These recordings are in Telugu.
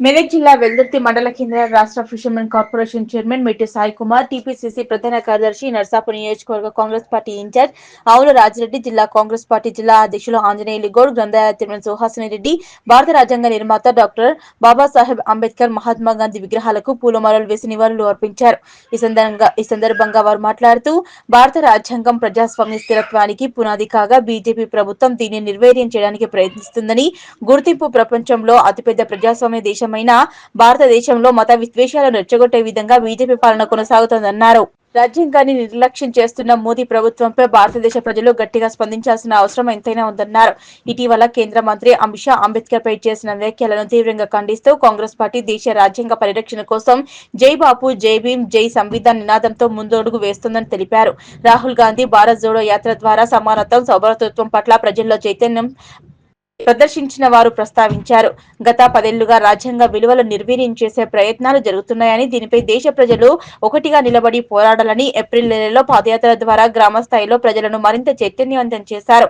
మెదక్ జిల్లా వెల్దుర్తి మండల కేంద్ర రాష్ట్ర fishermen corporation chairman Metti Sai Kumar TPCC ప్రధాన కార్యదర్శి నర్సాపు నియోజకవర్గ కాంగ్రెస్ పార్టీ ఇన్ఛార్జ్ ఆవుల రాజిరెడ్డి జిల్లా కాంగ్రెస్ పార్టీ జిల్లా అధ్యక్షులు ఆంజనేయులు గౌడ్ గ్రంథాలయ చైర్మన్ సుహాసిని రెడ్డి భారత రాజ్యాంగ నిర్మాత డాక్టర్ బాబాసాహెబ్ అంబేద్కర్ మహాత్మా గాంధీ విగ్రహాలకు పూలమాలలు వేసి నివాళులు అర్పించారు. ఈ సందర్భంగా ఈ సందర్భంగా వారు మాట్లాడుతూ భారత రాజ్యాంగం ప్రజాస్వామ్య స్థిరత్వానికి పునాది కాగా బీజేపీ ప్రభుత్వం దీన్ని నిర్వీర్యం చేయడానికి ప్రయత్నిస్తుందని గుర్తింపు ప్రపంచంలో అతిపెద్ద ప్రజాస్వామ్య దేశమైన భారతదేశంలో మత విద్వేషాలను రెచ్చగొట్టే విధంగా బీజేపీ పాలన కొనసాగుతోందన్నారు. రాజ్యాంగాన్ని నిర్లక్ష్యం చేస్తున్న మోదీ ప్రభుత్వంపై భారతదేశ ప్రజలు గట్టిగా స్పందించాల్సిన అవసరం ఎంతైనా ఉందన్నారు. ఇటీవల కేంద్ర మంత్రి అమిత్ షా అంబేద్కర్ పై చేసిన వ్యాఖ్యలను తీవ్రంగా ఖండిస్తూ కాంగ్రెస్ పార్టీ దేశ రాజ్యాంగ పరిరక్షణ కోసం జై బాపు జై భీమ్ జై సంవిధాన్ నినాదంతో ముందడుగు వేస్తోందని తెలిపారు. రాహుల్ గాంధీ భారత్ జోడో యాత్ర ద్వారా సమానత్వం సౌభ్రతత్వం పట్ల ప్రజల్లో చైతన్యం ప్రదర్శించిన వారు ప్రస్తావించారు. గత పదేళ్ళుగా రాజ్యాంగ విలువలు నిర్వీర్యం చేసే ప్రయత్నాలు జరుగుతున్నాయని దీనిపై దేశ ప్రజలు ఒకటిగా నిలబడి పోరాడాలని ఏప్రిల్ నెలలో పాదయాత్ర ద్వారా గ్రామ స్థాయిలో ప్రజలను మరింత చైతన్యవంతం చేశారు.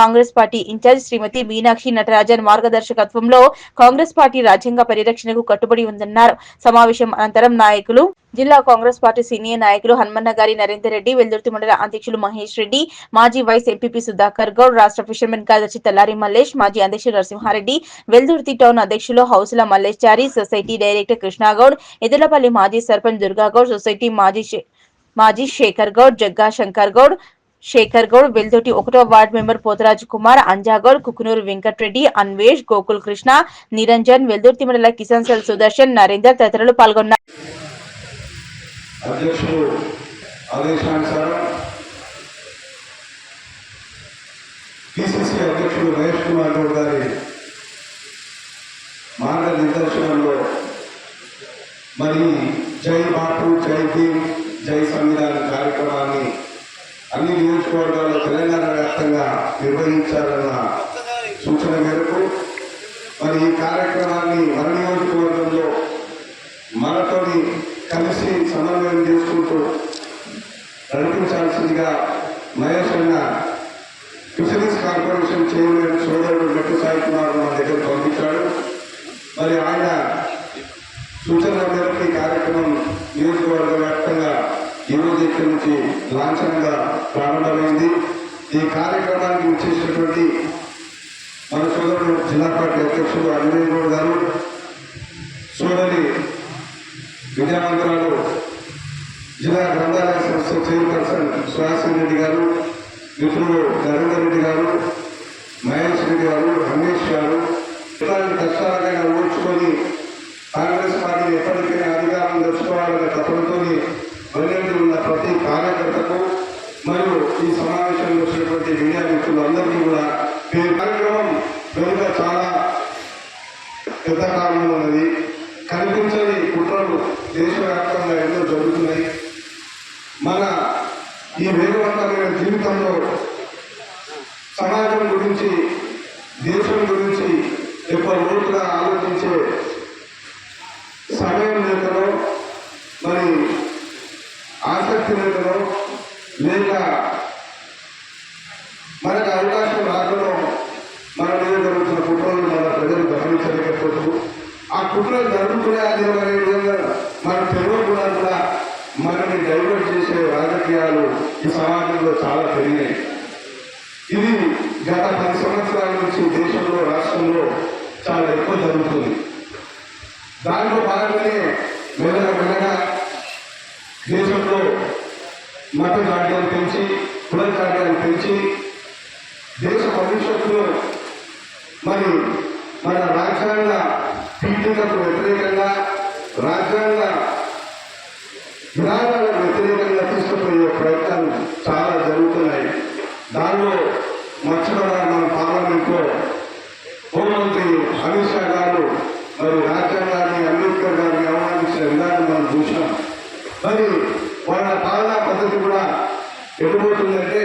Congress party in charge Srimati Meenakshi Natarajan మార్గదర్శకత్వంలో Congress party రాజ్యాంగ పరిరక్షణకు కట్టుబడి ఉందన్నారు. సమావేశం అనంతరం నాయకులు జిల్లా కాంగ్రెస్ పార్టీ సీనియర్ నాయకులు హనుమన్న గారి నరేందర్ రెడ్డి వెల్దుర్తి మండల అధ్యక్షులు మహేష్ రెడ్డి మాజీ వైస్ ఎంపీపీ సుధాకర్ గౌడ్ రాష్ట్ర ఫిషర్మెన్ కార్యదర్శి తల్లారి మల్లేష్ మాజీ అధ్యక్షులు నరసింహారెడ్డి వెల్దుర్తి టౌన్ అధ్యక్షులు హౌసుల మల్లేశ్చారి సొసైటీ డైరెక్టర్ కృష్ణాగౌడ్ ఎదులపల్లి మాజీ సర్పంచ్ దుర్గాగౌడ్ సొసైటీ మాజీ మాజీ శేఖర్ గౌడ్ జగ్గా శంకర్ గౌడ్ శేఖర్ గౌడ్ వెల్దుర్తి ఒకటో వార్డు మెంబర్ పోతరాజు కుమార్ అంజాగౌడ్ కుకునూరు వెంకట్రెడ్డి అన్వేష్ గోకుల్ కృష్ణ నిరంజన్ వెల్దుర్తి మండల కిసాన్ సెల్ సుదర్శన్ నరేందర్ తదితరులు పాల్గొన్నారు. అధ్యక్షుడు ఆదేశానుసారం పిసిసి అధ్యక్షుడు మహేష్ కుమార్ గౌడ్ గారి మార్గనిర్దేశనంలో మరి జై బాటు జై భీమ్ జై సంవిధాన కార్యక్రమాన్ని అన్ని నియోజకవర్గాల్లో తెలంగాణ వ్యాప్తంగా నిర్వహించాలన్న సూచన మేరకు మరి ఈ కార్యక్రమాన్ని మన నియోజకవర్గ సమన్వయం చేసుకుంటూ నడిపించాల్సిందిగా మహేష్ ఫిషరీస్ కార్పొరేషన్ చైర్మన్ సోదరుడు గట్టి సాయి కుమార్ మా దగ్గర పంపించాడు. మరి ఆయన సూచనల మేరకు ఈ కార్యక్రమం నియోజకవర్గ వ్యాప్తంగా ఈరోజు ఇక్కడి నుంచి లాంఛనంగా ప్రారంభమైంది. ఈ కార్యక్రమానికి వచ్చేసినటువంటి మన సోదరుడు జిల్లా పార్టీ అధ్యక్షుడు అనిల్ గౌడ్ గారు సోదరి విజయవంతరాలు జిల్లా గ్రంథాలయ సంస్థ చైర్పర్సన్ సుహాసిన్ రెడ్డి గారు మిత్రులు నరేందర్ రెడ్డి గారు మహేష్ రెడ్డి గారు రమేష్ గారు ఎలాంటి కష్టాలకైనా ఓడ్చుకొని కాంగ్రెస్ పార్టీ ఎప్పటికైనా అధికారం తెచ్చుకోవాలనే తపనతో వెల్లడి ఉన్న ప్రతి కార్యకర్తకు మరియు ఈ సమావేశంలో వచ్చినటువంటి మీడియా మిత్రులందరికీ కూడా ఈ కార్యక్రమం వెనుక చాలా పెద్ద కారణం ఉన్నది కనిపించని కుట్రలు దేశవ్యాప్తంగా ఎన్నో జరుగుతున్నాయి మన ఈ వేగవంతమైన జీవితంలో సమాజం గురించి దేశం గురించి ఎక్కువ లోతుగా ఆలోచించే సమయం లేకనో మరి ఆసక్తి లేకనో లేక మనకు అవకాశం రాకనో మన మీద జరుగుతున్న కుట్రలు మన ప్రజలు గమనించలేకపోతూ ఆ కుట్రలు జరుగుతున్నాయి అనే అనే విధంగా మన తెలుగు కూడా కూడా మనల్ని డైవర్ట్ చేసే రాజకీయాలు ఈ సమాజంలో చాలా పెరిగినాయి ఇది గత పది సంవత్సరాల నుంచి దేశంలో రాష్ట్రంలో చాలా ఎక్కువ జరుగుతుంది. దాంట్లో భాగంగానే మెల్లగా మెల్లగా దేశంలో మత జాడ్యాలు పెంచి కుల జాడ్యాలు పెంచి దేశ భవిష్యత్తులో మరి మన రాజ్యాంగ పీఠికకు వ్యతిరేకంగా రాజ్యాంగ విధానాలకు వ్యతిరేకంగా తీసుకుపోయే ప్రయత్నాలు చాలా జరుగుతున్నాయి దానిలో మర్చిపోవడం మన పార్లమెంట్లో హోంమంత్రి అమిత్ షా గారు మరి రాజ్యాంగాన్ని అంబేద్కర్ గారిని అవమానించిన విధానం మనం చూసాం మరి వాళ్ళ పాలనా పద్ధతి కూడా ఎటుపోతుందంటే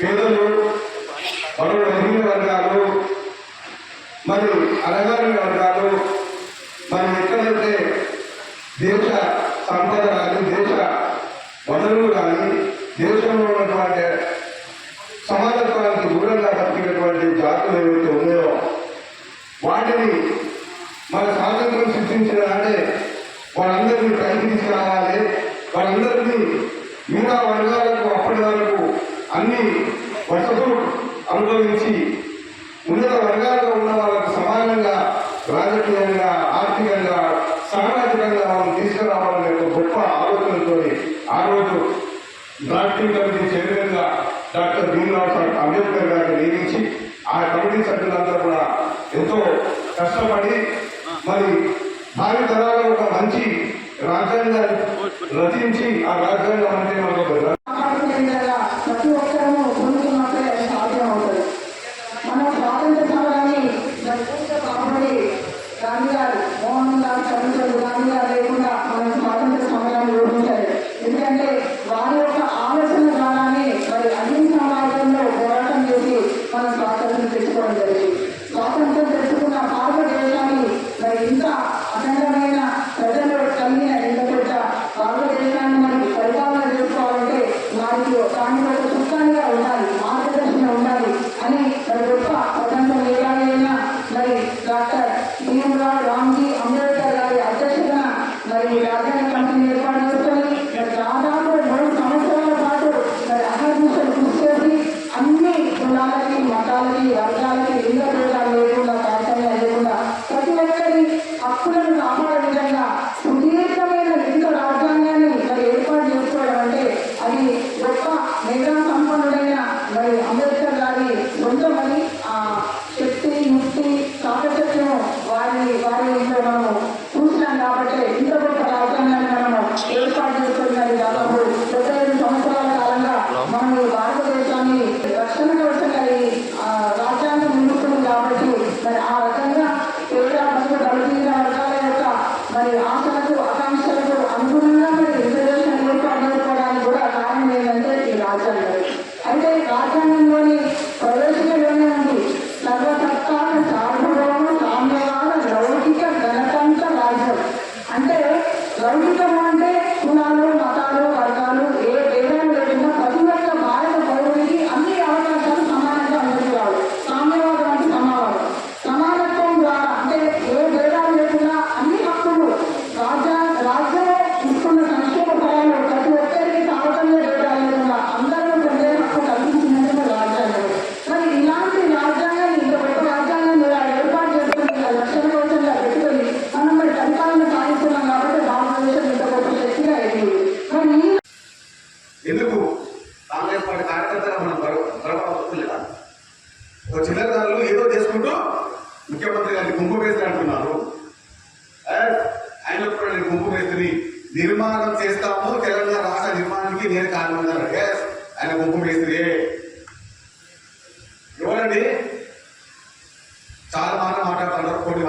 పేదలు బడుగు ఎదిగిన వర్గాలు మరి అణగారిన వర్గాలు మరి ఎక్కడైతే దేశ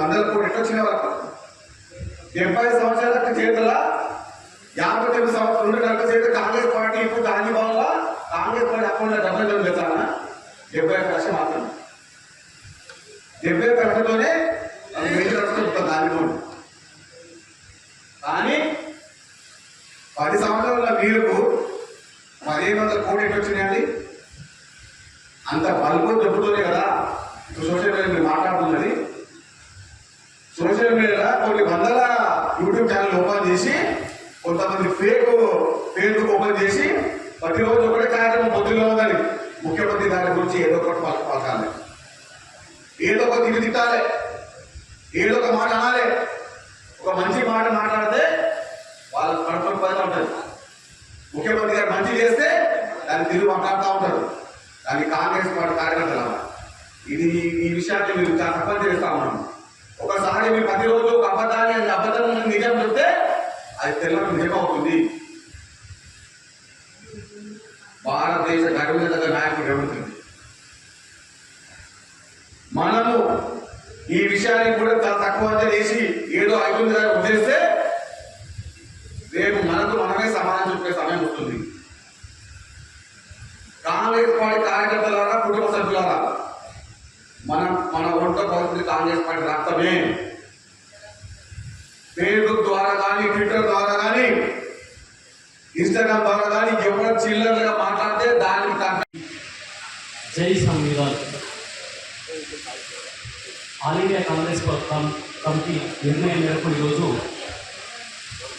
వందల కోట్లు ఎట్లా వచ్చిన వాళ్ళకు డెబ్బై సంవత్సరాల చేతుల? యాభై తొమ్మిది సంవత్సరం రెండు నెలల చేత కాంగ్రెస్ పార్టీ ఇప్పుడు దాని వల్ల కాంగ్రెస్ పార్టీ అకౌంట్లో డబ్బులు డబ్బులు పెట్టాలన్నా డెబ్బై ఒక్క లక్షలు మాత్రం డెబ్బై ఒక్క లక్షతోనే వెయ్యి ఒక దాని కానీ పది సంవత్సరాల వీరుకు పదిహేను వందల కోట్లు ఎట్టు వచ్చినాయండి అంత బల్బు దెబ్బతోనే కదా. ఇప్పుడు సోషల్ మీడియా మీరు మాట్లాడుతున్నది. సోషల్ మీడియా కొన్ని వందల యూట్యూబ్ ఛానల్ ఓపెన్ చేసి కొంతమంది ఫేక్ ఫేస్బుక్ ఓపెన్ చేసి ప్రతిరోజు ఒకటే కార్యక్రమం పొద్దులో ఉందని ముఖ్యమంత్రి దాని గురించి ఏదో ఒకటి పలకాలి. ఏదో ఒక తిరిగి తిట్టాలి. ఏదో ఒక మాట అనాలి. ఒక మంచి మాట మాట్లాడితే వాళ్ళు కడుపులు పదన ఉంటుంది. ముఖ్యమంత్రి గారు మంచి చేస్తే దాన్ని తిరిగి మాట్లాడుతూ ఉంటారు. దాన్ని కాంగ్రెస్ పార్టీ కార్యకర్తలు ఇది ఈ విషయాన్ని మీరు తప్పని చేస్తా ఉన్నాము. ఒకసారి మీ రోజులు ఒక అబద్ధాన్ని అబద్ధం నిజం చెప్తే అది తెల్లని నిజమవుతుంది భారతదేశ గర్వీత నాయకుడు రేవంత్ మనము ఈ విషయాన్ని కూడా తక్కువ చేసి ఏదో అభివృద్ధి ఉద్దేశిస్తే ఆల్ ఇండియా కాంగ్రెస్ కమిటీ నిర్ణయం మేరకు ఈరోజు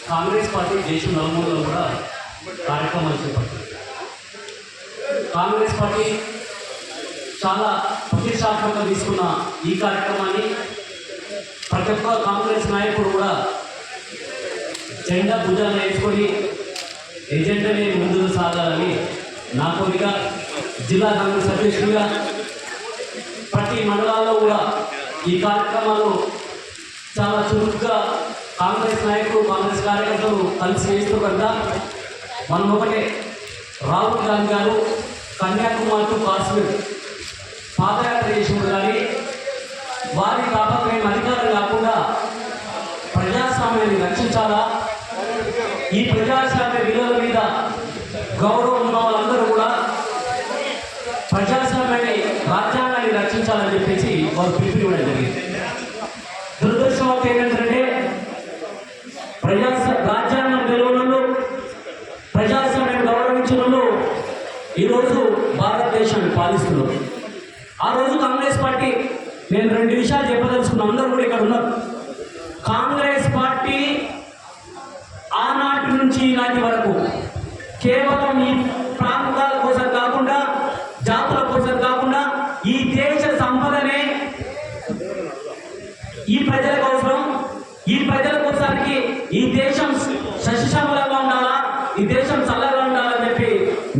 కాంగ్రెస్ పార్టీ దేశం నలుమూలలో కూడా కార్యక్రమాలు చేపట్టింది కాంగ్రెస్ పార్టీ చాలా ప్రతిష్టాత్మకంగా తీసుకున్న ఈ కార్యక్రమాన్ని ప్రతి ఒక్క కాంగ్రెస్ నాయకుడు కూడా జెండా భుజాలు వేసుకొని ఎజెండాని ముందుకు సాగాలని నా కోరిక. జిల్లా కాంగ్రెస్ అధ్యక్షుడిగా ప్రతి మండలాల్లో కూడా ఈ కార్యక్రమాలు చాలా చురుగ్గా కాంగ్రెస్ నాయకులు కాంగ్రెస్ కార్యకర్తలు కలిసి చేస్తూ కదా. మనం ఒకటే రాహుల్ గాంధీ గారు కన్యాకుమారి టు కాశ్మీర్ పాదయాత్ర చేసినప్పుడు కానీ వారి తాపత్రయం అధికారం కాకుండా ప్రజాస్వామ్యాన్ని రక్షించాలా? ఈ ప్రజాస్వామ్య విలువల మీద గౌరవ ఉన్న వాళ్ళందరూ కూడా ప్రజాస్వామ్యాన్ని రాజ్యాంగాన్ని రక్షించాలని చెప్పేసి వారు పిలుపునివ్వడం జరిగింది దురదృష్టవత్తు ఏంటంటే ప్రజా రాజ్యాంగం గెలవడంలో ప్రజాస్వామ్యం గౌరవించడంలో ఈరోజు భారతదేశాన్ని పాలిస్తున్నారు ఆ రోజు కాంగ్రెస్ పార్టీ నేను రెండు విషయాలు చెప్పదలుచుకున్నాను అందరూ కూడా ఇక్కడ ఉన్నారు కాబట్టి ఆనాటి నుంచి ఈనాటి వరకు కేవలం ఈ ప్రాంతాల కోసం కాకుండా జాతుల కోసం కాకుండా ఈ దేశ సంపదనే ఈ ప్రజల కోసం ఈ ప్రజల కోసానికి ఈ దేశం శశిశమలంగా ఉండాలా ఈ దేశం చల్లగా ఉండాలని చెప్పి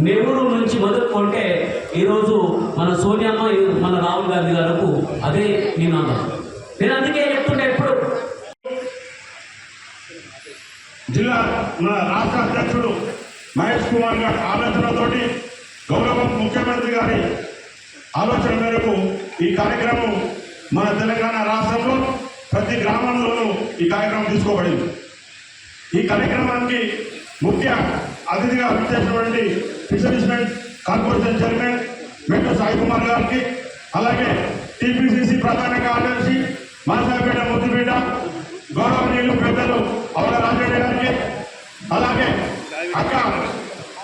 నెహ్రూ నుంచి మొదలుకుంటే ఈరోజు మన సోనియమ్మ మన రాహుల్ గాంధీ గారు అదే నినాదం. నేను అందుకే జిల్లా మన రాష్ట్ర అధ్యక్షుడు మహేష్ కుమార్ గారి ఆలోచనతోటి గౌరవ ముఖ్యమంత్రి గారి ఆలోచన మేరకు ఈ కార్యక్రమం మన తెలంగాణ రాష్ట్రంలో ప్రతి గ్రామంలోనూ ఈ కార్యక్రమం తీసుకోబడింది. ఈ కార్యక్రమానికి ముఖ్య అతిథిగా విచ్చేసినటువంటి ఫిషరీస్ కార్పొరేషన్ చైర్మన్ మెట్టు సాయి కుమార్ గారికి అలాగే టీపీసీసీ ప్రధాన కార్యదర్శి మనసాపేట ముద్దుపేట గౌరవనీయులు పెద్దలు అవల రాజరెడ్డి గారికి అలాగే అక్క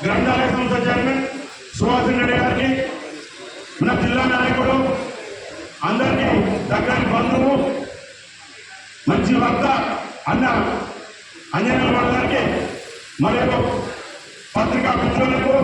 గ్రంథాలయ సంస్థ చైర్మన్ సుహాసిన్ రెడ్డి గారికి మన జిల్లా నాయకుడు అందరికీ దగ్గర బంధువు మంచి వక్త అన్న అంజనేయుల గారికి మరియు పత్రికా మిత్రులకు